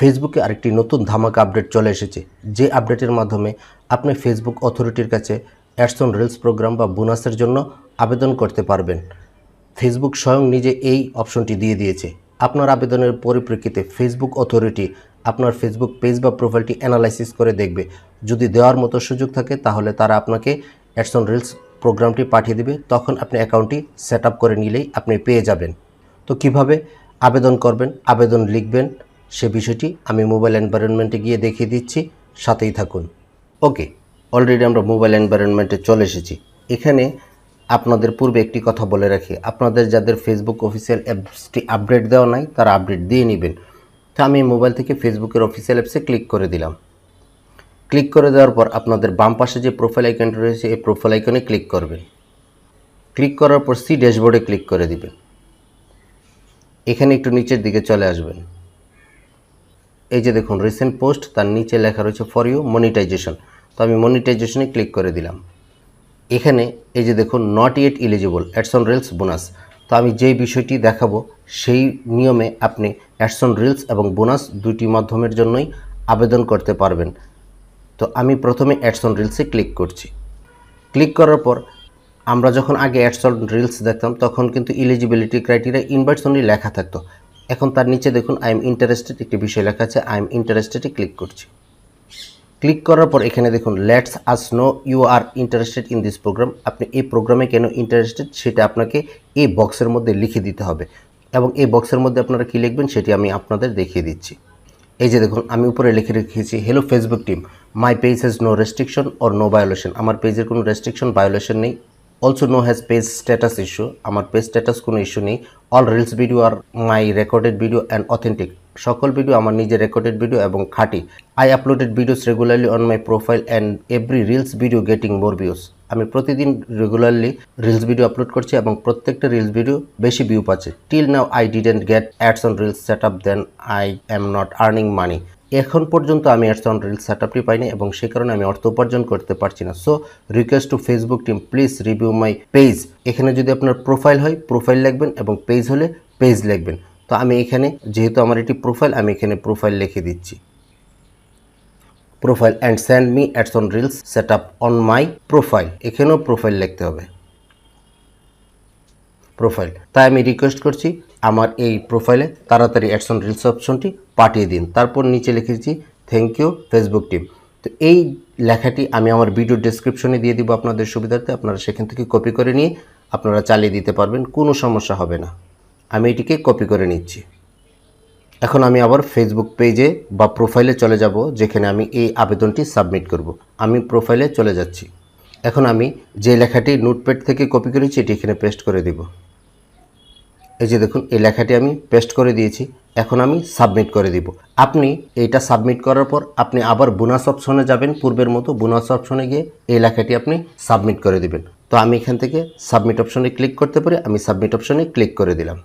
ফেসবুকে আরেকটি নতুন ধামাকা আপডেট চলে এসেছে। যে আপডেটের মাধ্যমে আপনি ফেসবুক অথরিটির কাছে অ্যাডস অন রিলস প্রোগ্রাম বা বোনাসের জন্য আবেদন করতে পারবেন। ফেসবুক স্বয়ং নিজে এই অপশনটি দিয়ে দিয়েছে। আপনার আবেদনের পরিপ্রেক্ষিতে ফেসবুক অথরিটি আপনার ফেসবুক পেজ বা প্রোফাইলটি অ্যানালাইসিস করে দেখবে। যদি দেওয়ার মতো সুযোগ থাকে, তাহলে তারা আপনাকে অ্যাডস অন রিলস প্রোগ্রামটি পাঠিয়ে দেবে। তখন আপনি অ্যাকাউন্টটি সেট করে নিলেই আপনি পেয়ে যাবেন। তো কীভাবে আবেদন করবেন? আবেদন লিখবেন সে বিষয়টি আমি মোবাইল এনভায়রনমেন্টে গিয়ে দেখিয়ে দিচ্ছি, সাথেই থাকুন। ওকে অলরেডি আমরা মোবাইল এনভায়রনমেন্টে চলে এসেছি। এখানে আপনাদের পূর্বে একটি কথা বলে রাখি, আপনাদের যাদের ফেসবুক অফিসিয়াল অ্যাপসটি আপডেট দেওয়া নাই, তারা আপডেট দিয়ে নেবেন। তা আমি মোবাইল থেকে ফেসবুকের অফিসিয়াল অ্যাপসে ক্লিক করে দিলাম। ক্লিক করে দেওয়ার পর আপনাদের বাম পাশে যে প্রোফাইল আইকনটি রয়েছে, এই প্রোফাইল আইকনে ক্লিক করবেন। ক্লিক করার পর সি ড্যাশবোর্ডে ক্লিক করে দিবেন। এখানে একটু নিচের দিকে চলে আসবেন। এই যে দেখুন রিসেন্ট পোস্ট তার নিচে লেখা রয়েছে ফর ইউ মনিটাইজেশন তো আমি মনিটাইজেশনে ক্লিক করে দিলাম। এখানে এই যে দেখুন not yet eligible ads on reels bonus তো আমি যেই বিষয়টি দেখাবো, সেই নিয়মে আপনি অ্যাডসন রিলস এবং বোনাস দুটি মাধ্যমের জন্যই আবেদন করতে পারবেন। তো আমি প্রথমে অ্যাডসন রিলসে ক্লিক করছি। ক্লিক করার পর আমরা যখন আগে অ্যাডসন রিলস দেখতাম, তখন কিন্তু ইলিজিবিলিটি ক্রাইটেরিয়া ইনভাইটস অনলি লেখা থাকতো। এখন তার নিচে দেখুন আই এম ইন্টারেস্টেড একটি বিষয় লেখা আছে আই এম ইন্টারেস্টেডে ক্লিক করছি। ক্লিক করার পর এখানে দেখুন let's us know you are interested in this program আপনি এই প্রোগ্রামে কেন ইন্টারেস্টেড সেটা আপনাকে এই বক্সের মধ্যে লিখে দিতে হবে। এবং এই বক্সের মধ্যে আপনারা কী লিখবেন সেটি আমি আপনাদের দেখিয়ে দিচ্ছি। এই যে দেখুন, আমি উপরে লিখে রেখেছি hello Facebook team my page has no restriction or no violation আমার পেজের কোনো রেস্ট্রিকশন ভায়োলেশন নেই। Also no has page status issue আমার পেজ স্ট্যাটাস কোনো ইস্যু নেই। All reels video R my recorded video and authentic সকল video আমার নিজের রেকর্ডেড ভিডিও এবং খাঁটি। I uploaded videos regularly on my profile and every reels video getting more views আমি প্রতিদিন রেগুলারলি রিলস ভিডিও আপলোড করছি এবং প্রত্যেকটা রিলস ভিডিও বেশি ভিউ পাচ্ছে। Till now I didn't get ads on reels set up then I am not earning money এখন পর্যন্ত আমি অ্যাডস অন রিলস সেট আপটি পাইনি এবং সে কারণে আমি অর্থ উপার্জন করতে পারছি না। So request to Facebook team please review my page এখানে যদি আপনার প্রোফাইল হয় প্রোফাইল লিখবেন এবং পেজ হলে পেজ লিখবেন। তো আমি এখানে, যেহেতু আমার এটি প্রোফাইল আমি এখানে প্রোফাইল লিখে দিচ্ছি। Profile and send me ads on reels set up on my profile এখানেও প্রোফাইল লিখতে হবে। প্রোফাইল তাই আমি রিকোয়েস্ট করছি, আমার এই প্রোফাইলে তাড়াতাড়ি অ্যাডসন রিলস অপশনটি পাঠিয়ে দিন। তারপর নিচে লিখেছি থ্যাংক ইউ ফেসবুক টিম তো এই লেখাটি আমি আমার ভিডিও ডেসক্রিপশনে দিয়ে দিব আপনাদের সুবিধার্থে। আপনারা সেখান থেকে কপি করে নিয়ে আপনারা চালিয়ে দিতে পারবেন, কোনো সমস্যা হবে না। আমি এটিকে কপি করে নিচ্ছি। এখন আমি আবার ফেসবুক পেজে বা প্রোফাইলে চলে যাব, যেখানে আমি এই আবেদনটি সাবমিট করব। আমি প্রোফাইলে চলে যাচ্ছি। এখন আমি যে লেখাটি নোটপ্যাড থেকে কপি করেছি, এটি এখানে পেস্ট করে দিব। এই যে দেখুন, এই লেখাটি আমি পেস্ট করে দিয়েছি। এখন আমি সাবমিট করে দিব। আপনি এইটা সাবমিট করার পর আপনি আবার বোনাস অপশনে যাবেন, পূর্বের মতো বোনাস অপশনে গিয়ে এই লেখাটি আপনি সাবমিট করে দিবেন। তো আমি এখান থেকে সাবমিট অপশনে ক্লিক করতে পারি, আমি সাবমিট অপশনে ক্লিক করে দিলাম।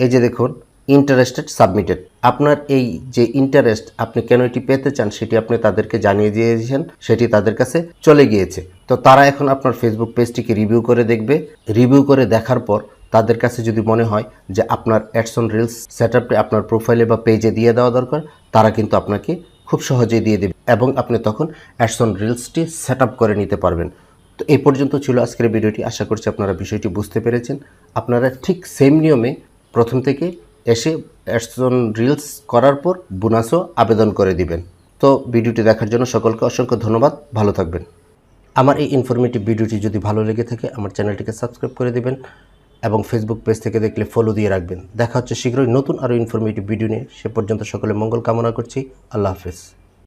এই যে দেখুন ইন্টারেস্টেড সাবমিটেড আপনার এই যে ইন্টারেস্ট আপনি কেন এটি পেতে চান, সেটি আপনি তাদেরকে জানিয়ে দিয়েছেন, সেটি তাদের কাছে চলে গিয়েছে। তো তারা এখন আপনার ফেসবুক পেজটিকে রিভিউ করে দেখবে। রিভিউ করে দেখার পর তাদের কাছে যদি মনে হয় যে আপনার অ্যাডসন রিলস সেট আপনার প্রোফাইলে বা পেজে দিয়ে দেওয়া দরকার, তারা কিন্তু আপনাকে খুব সহজেই দিয়ে দেবে এবং আপনি তখন অ্যাডসন রিলসটি সেট করে নিতে পারবেন। তো এই পর্যন্ত ছিল আজকের ভিডিওটি। আশা করছি আপনারা বিষয়টি বুঝতে পেরেছেন। আপনারা ঠিক সেম নিয়মে প্রথম থেকে এসে অ্যাডসন রিলস করার পর বোনাসও আবেদন করে দিবেন। তো ভিডিওটি দেখার জন্য সকলকে অসংখ্য ধন্যবাদ। ভালো থাকবেন। আমার এই ইনফরমেটিভ ভিডিওটি যদি ভালো লেগে থাকে, আমার চ্যানেলটিকে সাবস্ক্রাইব করে দিবেন। এবং ফেসবুক পেজ থেকে দেখলে ফলো দিয়ে রাখবেন। দেখা হচ্ছে শীঘ্রই নতুন আরও ইনফরমেটিভ ভিডিও নিয়ে। সে পর্যন্ত সকলে মঙ্গল কামনা করছি। আল্লাহ হাফেজ।